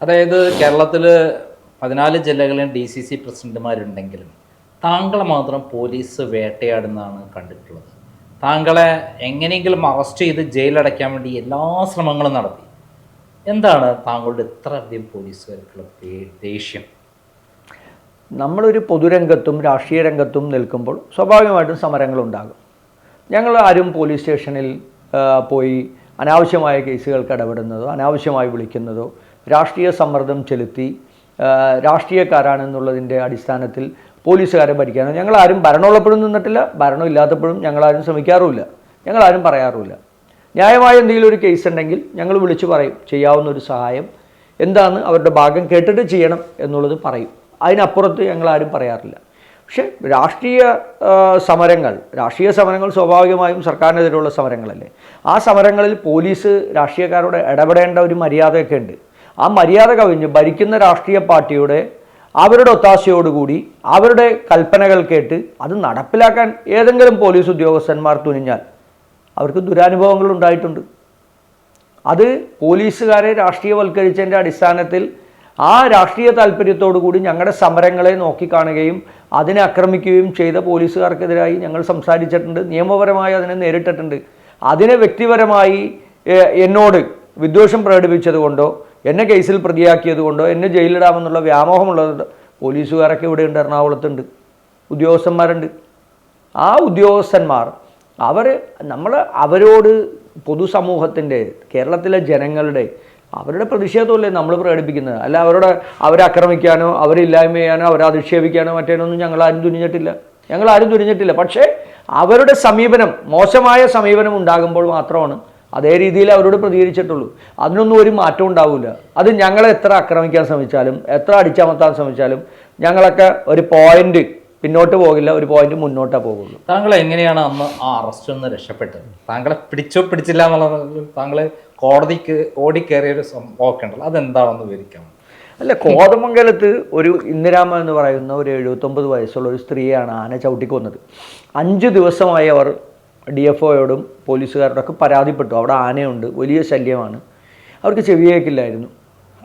അതായത് കേരളത്തിൽ പതിനാല് ജില്ലകളിൽ ഡി സി സി പ്രസിഡന്റുമാരുണ്ടെങ്കിലും താങ്കളെ മാത്രം പോലീസ് വേട്ടയാടുന്നതാണ് കണ്ടിട്ടുള്ളത്. താങ്കളെ എങ്ങനെയെങ്കിലും അറസ്റ്റ് ചെയ്ത് ജയിലടയ്ക്കാൻ വേണ്ടി എല്ലാ ശ്രമങ്ങളും നടത്തി. എന്താണ് താങ്കളുടെ ഇത്ര അധികം പോലീസുകാർക്കുള്ള ദേഷ്യം? നമ്മളൊരു പൊതുരംഗത്തും രാഷ്ട്രീയ രംഗത്തും നിൽക്കുമ്പോൾ സ്വാഭാവികമായിട്ടും സമരങ്ങളുണ്ടാകും. ഞങ്ങൾ ആരും പോലീസ് സ്റ്റേഷനിൽ പോയി അനാവശ്യമായ കേസുകൾക്ക് ഇടപെടുന്നതോ അനാവശ്യമായി വിളിക്കുന്നതോ രാഷ്ട്രീയ സമ്മർദ്ദം ചെലുത്തി രാഷ്ട്രീയക്കാരാണെന്നുള്ളതിന്റെ അടിസ്ഥാനത്തിൽ പോലീസുകാരെ ഭരിക്കാനോ. ഞങ്ങളാരും ഭരണമുള്ളപ്പോഴും നിന്നിട്ടില്ല ഭരണം ഇല്ലാത്തപ്പോഴും ഞങ്ങളാരും ശ്രമിക്കാറുമില്ല. ഞങ്ങളാരും പറയാറുമില്ല. ന്യായമായ എന്തെങ്കിലും ഒരു കേസ് ഉണ്ടെങ്കിൽ ഞങ്ങൾ വിളിച്ചു പറയും ചെയ്യാവുന്ന ഒരു സഹായം എന്താണ് അവരുടെ ഭാഗം കേട്ടിട്ട് ചെയ്യണം എന്നുള്ളത് പറയും. അതിനപ്പുറത്ത് ഞങ്ങളാരും പറയാറില്ല. പക്ഷേ രാഷ്ട്രീയ സമരങ്ങൾ രാഷ്ട്രീയ സമരങ്ങൾ സ്വാഭാവികമായും സർക്കാരിനെതിരെയുള്ള സമരങ്ങളല്ലേ? ആ സമരങ്ങളിൽ പോലീസ് രാഷ്ട്രീയക്കാരോട് ഇടപെടേണ്ട ഒരു മര്യാദയൊക്കെ ഉണ്ട്. ആ മര്യാദ കവിഞ്ഞ് ഭരിക്കുന്ന രാഷ്ട്രീയ പാർട്ടിയുടെ അവരുടെ ഒത്താശയോടുകൂടി അവരുടെ കൽപ്പനകൾ കേട്ട് അത് നടപ്പിലാക്കാൻ ഏതെങ്കിലും പോലീസ് ഉദ്യോഗസ്ഥന്മാർ തുനിഞ്ഞാൽ അവർക്ക് ദുരാനുഭവങ്ങൾ ഉണ്ടായിട്ടുണ്ട്. അത് പോലീസുകാരെ രാഷ്ട്രീയവൽക്കരിച്ചതിന്റെ അടിസ്ഥാനത്തിൽ ആ രാഷ്ട്രീയ താല്പര്യത്തോടു കൂടി ഞങ്ങളുടെ സമരങ്ങളെ നോക്കിക്കാണുകയും അതിനെ ആക്രമിക്കുകയും ചെയ്ത പോലീസുകാർക്കെതിരായി ഞങ്ങൾ സംസാരിച്ചിട്ടുണ്ട് നിയമപരമായി അതിനെ നേരിട്ടിട്ടുണ്ട്. അതിനെ വ്യക്തിപരമായി എന്നോട് വിദ്വേഷം പ്രകടിപ്പിച്ചത് കൊണ്ടോ എന്നെ കേസിൽ പ്രതിയാക്കിയത് കൊണ്ടോ എന്നെ ജയിലിടാമെന്നുള്ള വ്യാമോഹമുള്ളത് പോലീസുകാരൊക്കെ ഇവിടെയുണ്ട് എറണാകുളത്തുണ്ട് ഉദ്യോഗസ്ഥന്മാരുണ്ട്. ആ ഉദ്യോഗസ്ഥന്മാർ അവർ നമ്മൾ അവരോട് പൊതുസമൂഹത്തിന്റെ കേരളത്തിലെ ജനങ്ങളുടെ അവരുടെ പ്രതിഷേധമല്ലേ നമ്മൾ പ്രകടിപ്പിക്കുന്നത്? അല്ല അവരുടെ അവരെ ആക്രമിക്കാനോ അവരെ ഇല്ലായ്മ ചെയ്യാനോ അവരെ അധിക്ഷേപിക്കാനോ മറ്റേനൊന്നും ഞങ്ങൾ ആരും തുനിഞ്ഞിട്ടില്ല. ഞങ്ങൾ ആരും തുനിഞ്ഞിട്ടില്ല. പക്ഷേ അവരുടെ സമീപനം മോശമായ സമീപനം ഉണ്ടാകുമ്പോൾ മാത്രമാണ് അതേ രീതിയിൽ അവരോട് പ്രതികരിച്ചിട്ടുള്ളൂ. അതിനൊന്നും ഒരു മാറ്റം ഉണ്ടാവില്ല അത് ഞങ്ങളെ എത്ര ആക്രമിക്കാൻ ശ്രമിച്ചാലും എത്ര അടിച്ചമർത്താൻ ശ്രമിച്ചാലും ഞങ്ങളൊക്കെ ഒരു പോയിന്റ് പിന്നോട്ട് പോകില്ല ഒരു പോയിന്റ് മുന്നോട്ടേ പോകുള്ളൂ. താങ്കൾ എങ്ങനെയാണ് അന്ന് ആ അറസ്റ്റ് നിന്ന് രക്ഷപ്പെട്ടത്? താങ്കളെ പിടിച്ചോ പിടിച്ചില്ല എന്നുള്ളത് താങ്കൾ കോടതിക്ക് ഓടിക്കേറിയ ഒരു സംഭവമൊക്കെ അതെന്താണെന്ന് വിവരിക്കാം. അല്ല കോതമംഗലത്ത് ഒരു ഇന്ദിരാമ എന്ന് പറയുന്ന ഒരു എഴുപത്തൊമ്പത് വയസ്സുള്ള ഒരു സ്ത്രീയാണ് ആന ചവിട്ടിക്കൊന്നത്. അഞ്ച് ദിവസമായി അവർ ഡി എഫ് ഒയോടും പോലീസുകാരോടൊക്കെ പരാതിപ്പെട്ടു. അവിടെ ആനയുണ്ട്. വലിയ ശല്യമാണ്. അവർക്ക് ചെവി കേൾക്കില്ലായിരുന്നു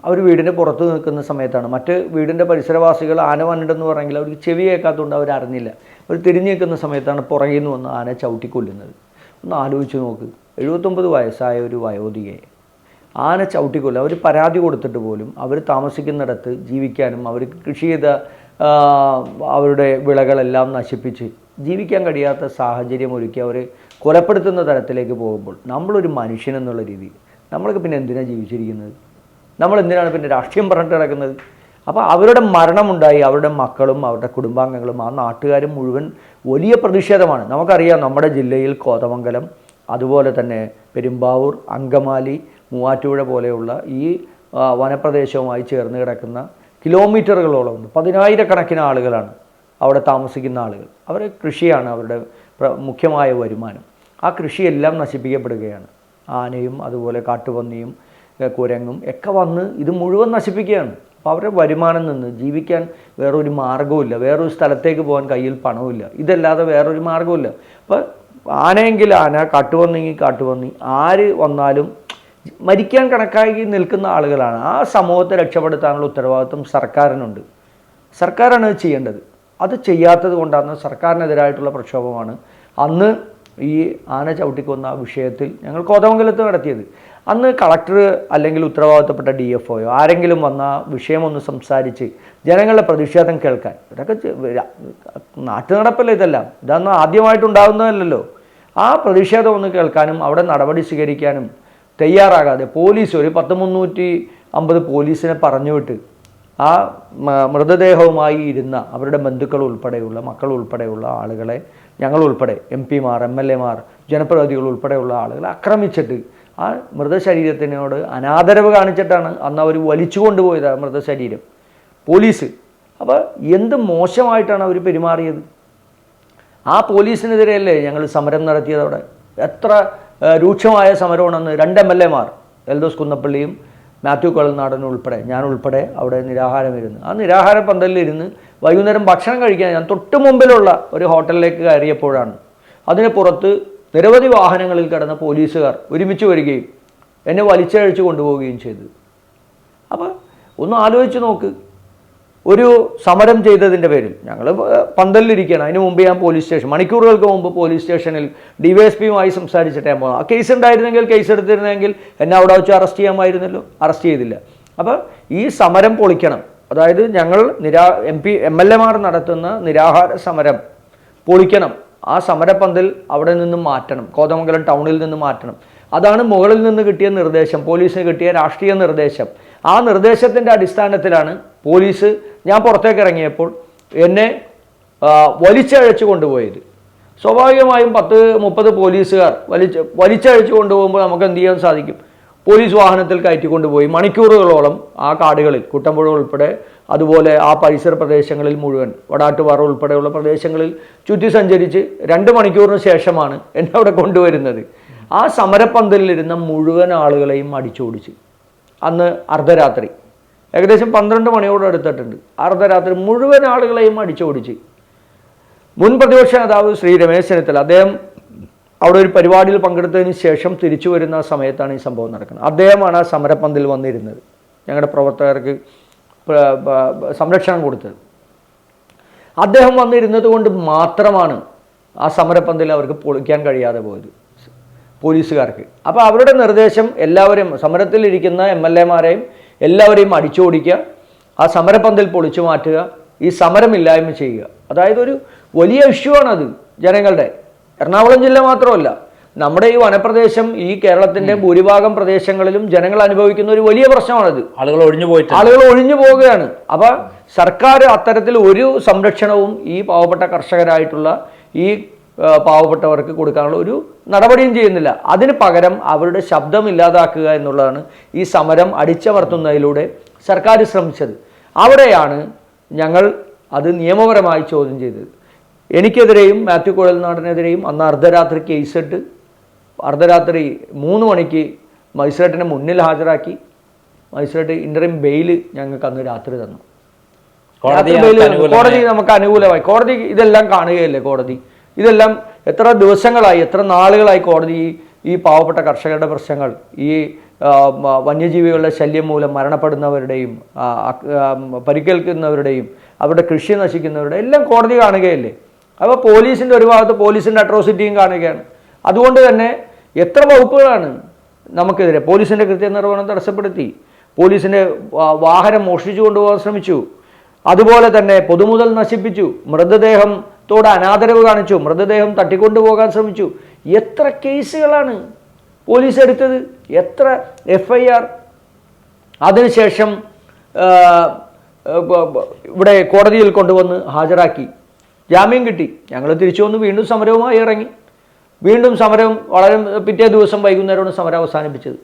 അവർ വീടിന്റെ പുറത്ത് നിൽക്കുന്ന സമയത്താണ്. മറ്റ് വീടിന്റെ പരിസരവാസികൾ ആന വന്നിട്ടെന്ന് പറഞ്ഞെങ്കിൽ അവർക്ക് ചെവി കേൾക്കാത്തതുകൊണ്ട് അവർ അറിഞ്ഞില്ല. അവർ തിരിഞ്ഞു നിൽക്കുന്ന സമയത്താണ് പുറകിൽ നിന്ന് വന്ന് ആന ചവിട്ടിക്കൊല്ലുന്നത്. ഒന്ന് ആലോചിച്ച് നോക്ക്. എഴുപത്തൊമ്പത് വയസ്സായ ഒരു വയോധികയെ ആന ചവിട്ടിക്കൊല്ലും അവർ പരാതി കൊടുത്തിട്ട് പോലും അവർ താമസിക്കുന്നിടത്ത് ജീവിക്കാനും അവർ കൃഷി ചെയ്ത അവരുടെ വിളകളെല്ലാം നശിപ്പിച്ച് ജീവിക്കാൻ കഴിയാത്ത സാഹചര്യം ഒരുക്കി അവർ കൊലപ്പെടുത്തുന്ന തരത്തിലേക്ക് പോകുമ്പോൾ നമ്മളൊരു മനുഷ്യൻ എന്നുള്ള രീതി നമ്മൾക്ക് പിന്നെ എന്തിനാണ് ജീവിച്ചിരിക്കുന്നത്? നമ്മൾ എന്തിനാണ് പിന്നെ രാഷ്ട്രീയം പറഞ്ഞിട്ട് കിടക്കുന്നത് അപ്പോൾ അവരുടെ മരണമുണ്ടായി അവരുടെ മക്കളും അവരുടെ കുടുംബാംഗങ്ങളും ആ നാട്ടുകാരും മുഴുവൻ വലിയ പ്രതിഷേധമാണ്. നമുക്കറിയാം നമ്മുടെ ജില്ലയിൽ കോതമംഗലം അതുപോലെ തന്നെ പെരുമ്പാവൂർ അങ്കമാലി മൂവാറ്റുപുഴ പോലെയുള്ള ഈ വനപ്രദേശവുമായി ചേർന്ന് കിടക്കുന്ന കിലോമീറ്ററുകളോളം ഉണ്ട്. പതിനായിരക്കണക്കിന് ആളുകളാണ്. അവിടെ താമസിക്കുന്ന ആളുകൾ. അവരെ കൃഷിയാണ് അവരുടെ മുഖ്യമായ വരുമാനം. ആ കൃഷിയെല്ലാം നശിപ്പിക്കപ്പെടുകയാണ്. ആനയും അതുപോലെ കാട്ടുപന്നിയും കുരങ്ങും ഒക്കെ വന്ന് ഇത് മുഴുവൻ നശിപ്പിക്കുകയാണ്. അപ്പോൾ അവരുടെ വരുമാനം നിന്ന് ജീവിക്കാൻ വേറൊരു മാർഗവുമില്ല. വേറൊരു സ്ഥലത്തേക്ക് പോകാൻ കയ്യിൽ പണവുമില്ല. ഇതല്ലാതെ വേറൊരു മാർഗവുമില്ല. അപ്പോൾ ആനയെങ്കിൽ ആന കാട്ടുപന്നിയെങ്കിൽ കാട്ടുപന്നി ആര് വന്നാലും മരിക്കാൻ കണക്കാക്കി നിൽക്കുന്ന ആളുകളാണ്. ആ സമൂഹത്തെ രക്ഷപ്പെടുത്താനുള്ള ഉത്തരവാദിത്വം സർക്കാരിനുണ്ട്. സർക്കാരാണ് ചെയ്യേണ്ടത്. അത് ചെയ്യാത്തത് കൊണ്ടാണ് സർക്കാരിനെതിരായിട്ടുള്ള പ്രക്ഷോഭമാണ്. അന്ന് ഈ ആന ചവിട്ടിക്കൊന്ന വിഷയത്തിൽ ഞങ്ങൾ കോതമംഗലത്ത് നടത്തിയത്. അന്ന് കളക്ടർ അല്ലെങ്കിൽ ഉത്തരവാദിത്തപ്പെട്ട ഡി എഫ് ഒയോ ആരെങ്കിലും വന്ന വിഷയമൊന്ന് സംസാരിച്ച് ജനങ്ങളുടെ പ്രതിഷേധം കേൾക്കാൻ. ഇതൊക്കെ നാട്ടു നടപ്പല്ലേ ഇതെല്ലാം? ഇതൊന്നും ആദ്യമായിട്ടുണ്ടാകുന്നതല്ലല്ലോ ആ പ്രതിഷേധം ഒന്ന് കേൾക്കാനും അവിടെ നടപടി സ്വീകരിക്കാനും തയ്യാറാകാതെ പോലീസ് ഒരു പത്ത് മുന്നൂറ്റി അമ്പത് പോലീസിനെ പറഞ്ഞുവിട്ട് ആ മൃതദേഹവുമായി ഇരുന്ന അവരുടെ ബന്ധുക്കൾ ഉൾപ്പെടെയുള്ള മക്കൾ ഉൾപ്പെടെയുള്ള ആളുകളെ ഞങ്ങൾ ഉൾപ്പെടെ എം പിമാർ എം എൽ എമാർ ജനപ്രതിനിധികൾ ഉൾപ്പെടെയുള്ള ആളുകളെ ആക്രമിച്ചിട്ട് ആ മൃതശരീരത്തിനോട് അനാദരവ് കാണിച്ചിട്ടാണ് അന്ന് അവർ വലിച്ചു കൊണ്ടുപോയത് ആ മൃതശരീരം. പോലീസ്. അപ്പോൾ എന്ത് മോശമായിട്ടാണ് അവർ പെരുമാറിയത്? ആ പോലീസിനെതിരെയല്ലേ ഞങ്ങൾ സമരം നടത്തിയത് അവിടെ? എത്ര രൂക്ഷമായ സമരമാണെന്ന് രണ്ട് എം എൽ എമാർ എൽദോസ് കുന്നപ്പള്ളിയും മാത്യു കൊളനാടനും ഉൾപ്പെടെ ഞാൻ ഉൾപ്പെടെ അവിടെ നിരാഹാരം ഇരുന്ന്. ആ നിരാഹാര പന്തലിൽ ഇരുന്ന് വൈകുന്നേരം ഭക്ഷണം കഴിക്കാൻ ഞാൻ തൊട്ട് മുമ്പിലുള്ള ഒരു ഹോട്ടലിലേക്ക് കയറിയപ്പോഴാണ്. അതിന് പുറത്ത് നിരവധി വാഹനങ്ങളിൽ കിടന്ന പോലീസുകാർ ഒരുമിച്ച് വരികയും എന്നെ വലിച്ചഴിച്ച് കൊണ്ടുപോവുകയും ചെയ്തു. അപ്പോൾ ഒന്ന് ആലോചിച്ച് നോക്ക് ഒരു സമരം ചെയ്തതിന്റെ പേരിൽ. ഞങ്ങൾ പന്തലിലിരിക്കുകയാണ്. അതിന് മുമ്പ് ഞാൻ പോലീസ് സ്റ്റേഷൻ മണിക്കൂറുകൾക്ക് മുമ്പ് പോലീസ് സ്റ്റേഷനിൽ സംസാരിച്ചിട്ട് ഞാൻ പോകുന്നത് ആ കേസ് ഉണ്ടായിരുന്നെങ്കിൽ കേസ് എടുത്തിരുന്നെങ്കിൽ എന്നെ അവിടെ വെച്ച് അറസ്റ്റ് ചെയ്യാമായിരുന്നല്ലോ. അറസ്റ്റ് ചെയ്തില്ല. അപ്പോൾ ഈ സമരം പൊളിക്കണം. അതായത് ഞങ്ങൾ നിരാ എം പി എം എൽ എമാർ നടത്തുന്ന നിരാഹാര സമരം പൊളിക്കണം. ആ സമരപ്പന്തൽ അവിടെ നിന്നും മാറ്റണം. കോതമംഗലം ടൗണിൽ നിന്ന് മാറ്റണം. അതാണ് മുകളിൽ നിന്ന് കിട്ടിയ നിർദ്ദേശം. പോലീസിന് കിട്ടിയ രാഷ്ട്രീയ നിർദ്ദേശം. ആ നിർദ്ദേശത്തിന്റെ അടിസ്ഥാനത്തിലാണ് പോലീസ് ഞാൻ പുറത്തേക്ക് ഇറങ്ങിയപ്പോൾ എന്നെ വലിച്ചഴച്ചു കൊണ്ടുപോയത്. സ്വാഭാവികമായും പത്ത് മുപ്പത് പോലീസുകാർ വലിച്ച് വലിച്ചഴച്ച് കൊണ്ടുപോകുമ്പോൾ നമുക്ക് എന്ത് ചെയ്യാൻ സാധിക്കും? പോലീസ് വാഹനത്തിൽ കയറ്റിക്കൊണ്ടുപോയി മണിക്കൂറുകളോളം ആ കാടുകളിൽ കുട്ടമ്പുഴ ഉൾപ്പെടെ അതുപോലെ ആ പരിസര പ്രദേശങ്ങളിൽ മുഴുവൻ വടാട്ടുപാറ ഉൾപ്പെടെയുള്ള പ്രദേശങ്ങളിൽ ചുറ്റി സഞ്ചരിച്ച് രണ്ട് മണിക്കൂറിന് ശേഷമാണ് എന്നെ അവിടെ കൊണ്ടുവരുന്നത്. ആ സമരപ്പന്തലിലിരുന്ന മുഴുവൻ ആളുകളെയും അടിച്ചോടിച്ച്. അന്ന് അർദ്ധരാത്രി. ഏകദേശം പന്ത്രണ്ട് മണിയോട് അടുത്തിട്ടുണ്ട്. അർദ്ധരാത്രി മുഴുവൻ ആളുകളെയും അടിച്ചോടിച്ച്. മുൻ പ്രതിപക്ഷ നേതാവ് ശ്രീ രമേശ് ചെന്നിത്തല അദ്ദേഹം അവിടെ ഒരു പരിപാടിയിൽ പങ്കെടുത്തതിന് ശേഷം തിരിച്ചു വരുന്ന സമയത്താണ് ഈ സംഭവം നടക്കുന്നത്. അദ്ദേഹമാണ് ആ സമരപ്പന്തിൽ വന്നിരുന്നത്. ഞങ്ങളുടെ പ്രവർത്തകർക്ക് സംരക്ഷണം കൊടുത്തത്. അദ്ദേഹം വന്നിരുന്നത് കൊണ്ട് മാത്രമാണ് ആ സമരപ്പന്തിൽ അവർക്ക് പൊളിക്കാൻ കഴിയാതെ പോയത്. പോലീസുകാർക്ക്. അപ്പോൾ അവരുടെ നിർദ്ദേശം എല്ലാവരെയും സമരത്തിലിരിക്കുന്ന എം എൽ എമാരെയും എല്ലാവരെയും അടിച്ചോടിക്കുക ആ സമരപന്തൽ പൊളിച്ചു മാറ്റുക ഈ സമരമില്ലായ്മ ചെയ്യുക. അതായത് ഒരു വലിയ ഇഷ്യൂ ആണത് ജനങ്ങളുടെ. എറണാകുളം ജില്ല മാത്രമല്ല നമ്മുടെ ഈ വനപ്രദേശം ഈ കേരളത്തിന്റെ ഭൂരിഭാഗം പ്രദേശങ്ങളിലും ജനങ്ങൾ അനുഭവിക്കുന്ന ഒരു വലിയ പ്രശ്നമാണത്. ആളുകൾ ഒഴിഞ്ഞു പോയിട്ട് ആളുകൾ ഒഴിഞ്ഞു പോവുകയാണ്. അപ്പൊ സർക്കാർ അത്തരത്തിൽ ഒരു സംരക്ഷണവും ഈ പാവപ്പെട്ട കർഷകരായിട്ടുള്ള ഈ പാവപ്പെട്ടവർക്ക് കൊടുക്കാനുള്ള ഒരു നടപടിയും ചെയ്യുന്നില്ല. അതിന് പകരം അവരുടെ ശബ്ദം ഇല്ലാതാക്കുക എന്നുള്ളതാണ് ഈ സമരം അടിച്ചമർത്തുന്നതിലൂടെ സർക്കാർ ശ്രമിച്ചത്. അവിടെയാണ് ഞങ്ങൾ അത് നിയമപരമായി ചോദ്യം ചെയ്തത്. എനിക്കെതിരെയും മാത്യു കുഴൽനാടനെതിരെയും അന്ന് അർദ്ധരാത്രി കേസിട്ട് അർദ്ധരാത്രി മൂന്ന് മണിക്ക് മജിസ്ട്രേറ്റിനെ മുന്നിൽ ഹാജരാക്കി. മജിസ്ട്രേറ്റ് ഇന്റർവ്യൂ ബെയിൽ ഞങ്ങൾക്ക് അന്ന് രാത്രി. തന്നു. കോടതി നമുക്ക് അനുകൂലമായി. കോടതി ഇതെല്ലാം കാണുകയല്ലേ കോടതി? ഇതെല്ലാം എത്ര ദിവസങ്ങളായി എത്ര നാളുകളായി കോടതി ഈ- പാവപ്പെട്ട കർഷകരുടെ പ്രശ്നങ്ങൾ ഈ വന്യജീവികളുടെ ശല്യം മൂലം മരണപ്പെടുന്നവരുടെയും പരിക്കേൽക്കുന്നവരുടെയും അവരുടെ കൃഷി നശിക്കുന്നവരുടെ എല്ലാം കോടതി കാണുകയല്ലേ? അപ്പോൾ പോലീസിന്റെ ഒരു ഭാഗത്ത് പോലീസിന്റെ അട്രോസിറ്റിയും കാണുകയാണ്. അതുകൊണ്ട് തന്നെ എത്ര വകുപ്പുകളാണ് നമുക്കെതിരെ? പോലീസിന്റെ കൃത്യനിർവഹണം തടസ്സപ്പെടുത്തി. പോലീസിന്റെ വാഹനം മോഷ്ടിച്ചു കൊണ്ടുപോകാൻ ശ്രമിച്ചു. അതുപോലെ തന്നെ പൊതുമുതൽ നശിപ്പിച്ചു. മൃതദേഹത്തോട് അനാദരവ് കാണിച്ചു. മൃതദേഹം തട്ടിക്കൊണ്ടുപോകാൻ ശ്രമിച്ചു. എത്ര കേസുകളാണ് പോലീസ് എടുത്തത്? എത്ര എഫ് ഐ ആർ അതിനുശേഷം ഇവിടെ കോടതിയിൽ കൊണ്ടുവന്ന് ഹാജരാക്കി. ജാമ്യം കിട്ടി. ഞങ്ങൾ തിരിച്ചു വന്ന് വീണ്ടും സമരവുമായി ഇറങ്ങി. വീണ്ടും സമരം വളരെ പിറ്റേ ദിവസം വൈകുന്നേരമാണ് സമരം അവസാനിപ്പിച്ചത്.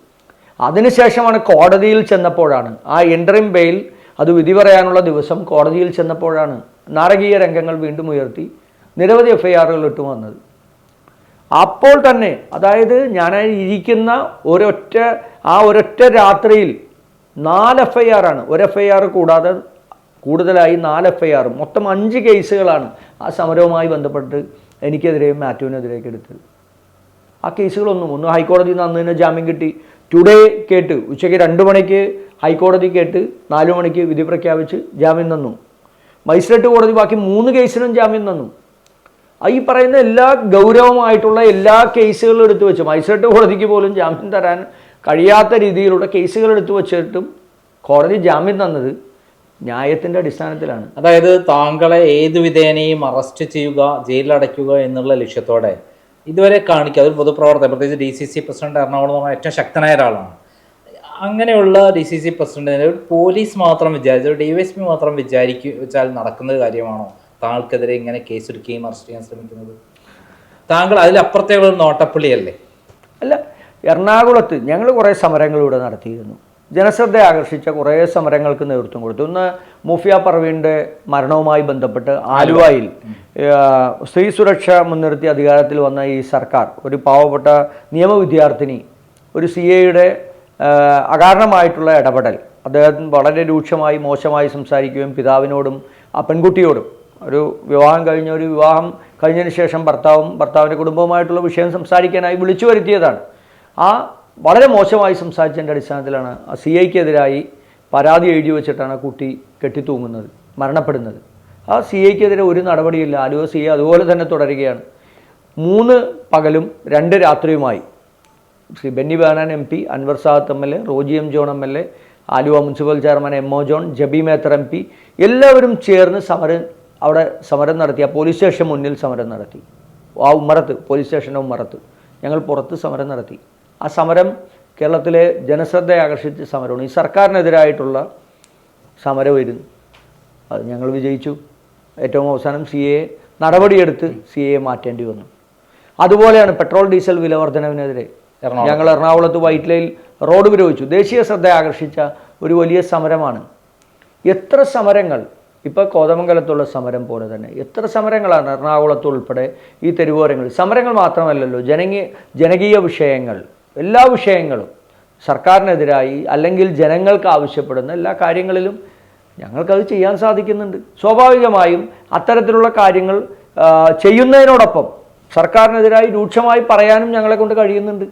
അതിനുശേഷമാണ് കോടതിയിൽ ചെന്നപ്പോഴാണ് ആ എൻട്രിം ബെയിൽ അത് വിധി പറയാനുള്ള ദിവസം കോടതിയിൽ ചെന്നപ്പോഴാണ് നാരകീയ രംഗങ്ങൾ വീണ്ടും ഉയർത്തി നിരവധി എഫ് ഐ ആറുകൾ ഇട്ടു വന്നത്. അപ്പോൾ തന്നെ അതായത് ഞാൻ ഇരിക്കുന്ന ഒരൊറ്റ ആ ഒരൊറ്റ രാത്രിയിൽ നാല് എഫ് ഐ ആർ ആണ്. ഒരു എഫ് ഐ ആർ കൂടാതെ കൂടുതലായി നാല് എഫ് ഐ ആർ മൊത്തം അഞ്ച് കേസുകളാണ് ആ സമരവുമായി ബന്ധപ്പെട്ട് എനിക്കെതിരെയും മാത്യുവിനെതിരെയൊക്കെ എടുത്തത്. ആ കേസുകളൊന്നും ഒന്ന് ഹൈക്കോടതിയിൽ നിന്ന് അന്ന് തന്നെ ജാമ്യം കിട്ടി. ടുഡേ കേട്ട് ഉച്ചയ്ക്ക് രണ്ട് മണിക്ക് ഹൈക്കോടതി കേട്ട് നാല് മണിക്ക് വിധി പ്രഖ്യാപിച്ച് ജാമ്യം തന്നു. മജിസ്ട്രേറ്റ് കോടതി ബാക്കി മൂന്ന് കേസിനും ജാമ്യം തന്നു. ഈ പറയുന്ന എല്ലാ ഗൗരവമായിട്ടുള്ള എല്ലാ കേസുകളും എടുത്തു വെച്ച് മജിസ്ട്രേറ്റ് കോടതിക്ക് പോലും ജാമ്യം തരാൻ കഴിയാത്ത രീതിയിലുള്ള കേസുകൾ എടുത്തു വെച്ചിട്ടും കോടതി ജാമ്യം തന്നത് ന്യായത്തിന്റെ അടിസ്ഥാനത്തിലാണ്. അതായത് താങ്കളെ ഏത് വിധേനയും അറസ്റ്റ് ചെയ്യുക ജയിലിലടയ്ക്കുക എന്നുള്ള ലക്ഷ്യത്തോടെ. ഇതുവരെ കാണിക്കുക അതൊരു പൊതുപ്രവർത്തകൻ പ്രത്യേകിച്ച് D C C president Ernakulam ഏറ്റവും ശക്തനായ ഒരാളാണ്. അങ്ങനെയുള്ള ഡി സി സി പ്രസിഡന്റിനെ ഒരു പോലീസ് മാത്രം വിചാരിച്ചു ഡി വൈ എസ് പി മാത്രം വിചാരിക്കു വെച്ചാൽ നടക്കുന്ന കാര്യമാണോ? താങ്കൾക്കെതിരെ ഇങ്ങനെ കേസെടുക്കുകയും അറസ്റ്റ് ചെയ്യാൻ ശ്രമിക്കുന്നത്? താങ്കൾ അതിലപ്പുറത്തേക്കുള്ള ഒരു നോട്ടപ്പുള്ളിയല്ലേ? അല്ല എറണാകുളത്ത് ഞങ്ങൾ കുറേ സമരങ്ങൾ ഇവിടെ നടത്തിയിരുന്നു. ജനശ്രദ്ധ ആകർഷിച്ച കുറേ സമരങ്ങൾക്ക് നേതൃത്വം കൊടുത്തു. ഒന്ന് മുഫിയ പർവീന്റെ മരണവുമായി ബന്ധപ്പെട്ട് ആലുവയിൽ സ്ത്രീ സുരക്ഷ മുൻനിർത്തി അധികാരത്തിൽ വന്ന ഈ സർക്കാർ ഒരു പാവപ്പെട്ട നിയമവിദ്യാർത്ഥിനി ഒരു സി എയുടെ അകാരണമായിട്ടുള്ള ഇടപെടൽ. അദ്ദേഹം വളരെ രൂക്ഷമായി മോശമായി സംസാരിക്കുകയും പിതാവിനോടും ആ പെൺകുട്ടിയോടും. ഒരു വിവാഹം കഴിഞ്ഞ ഒരു വിവാഹം കഴിഞ്ഞതിന് ശേഷം ഭർത്താവും ഭർത്താവിന്റെ കുടുംബവുമായിട്ടുള്ള വിഷയം സംസാരിക്കാനായി വിളിച്ചു വരുത്തിയതാണ്. ആ വളരെ മോശമായി സംസാരിച്ചതിന്റെ അടിസ്ഥാനത്തിലാണ് ആ സി ഐക്കെതിരായി പരാതി എഴുതി വെച്ചിട്ടാണ് കുട്ടി കെട്ടിത്തൂങ്ങുന്നത് മരണപ്പെടുന്നത്. ആ സി ഐക്കെതിരെ ഒരു നടപടിയില്ല. ആലുവ സി ഐ അതുപോലെ തന്നെ തുടരുകയാണ്. മൂന്ന് പകലും രണ്ട് രാത്രിയുമായി. Shri Benny Behanan M P Anwar Sadath M L A Roji M John M L A Aluva municipal chairman M O John Jebi Mather M P എല്ലാവരും ചേർന്ന് സമരം അവിടെ സമരം നടത്തി ആ പോലീസ് സ്റ്റേഷൻ മുന്നിൽ സമരം നടത്തി. ആ ഉമ്മറത്ത് പോലീസ് സ്റ്റേഷന്റെ ഉമ്മറത്ത് ഞങ്ങൾ പുറത്ത് സമരം നടത്തി. ആ സമരം കേരളത്തിലെ ജനശ്രദ്ധ ആകർഷിച്ച സമരമാണ്. ഈ സർക്കാരിനെതിരായിട്ടുള്ള സമരമായിരുന്നു അത് ഞങ്ങൾ വിജയിച്ചു. ഏറ്റവും അവസാനം സി എ നടപടിയെടുത്ത് സി എ മാറ്റേണ്ടി വന്നു. അതുപോലെയാണ് പെട്രോൾ ഡീസൽ വില വർധനവിനെതിരെ എറണാകുളം. ഞങ്ങൾ എറണാകുളത്ത് വൈറ്റ് ലൈൻ റോഡ് ഉപരോധിച്ചു. ദേശീയ ശ്രദ്ധ ആകർഷിച്ച ഒരു വലിയ സമരമാണ്. എത്ര സമരങ്ങൾ? ഇപ്പോൾ കോതമംഗലത്തുള്ള സമരം പോലെ തന്നെ. എത്ര സമരങ്ങളാണ് എറണാകുളത്ത് ഉൾപ്പെടെ ഈ തെരുവോരങ്ങളിൽ? സമരങ്ങൾ മാത്രമല്ലല്ലോ ജനകീയ ജനകീയ വിഷയങ്ങൾ എല്ലാ വിഷയങ്ങളും. സർക്കാരിനെതിരായി അല്ലെങ്കിൽ ജനങ്ങൾക്ക് ആവശ്യപ്പെടുന്ന എല്ലാ കാര്യങ്ങളിലും ഞങ്ങൾക്കത് ചെയ്യാൻ സാധിക്കുന്നുണ്ട്. സ്വാഭാവികമായും അത്തരത്തിലുള്ള കാര്യങ്ങൾ ചെയ്യുന്നതിനോടൊപ്പം സർക്കാരിനെതിരായി രൂക്ഷമായി പറയാനും ഞങ്ങളെ കൊണ്ട് കഴിയുന്നുണ്ട്.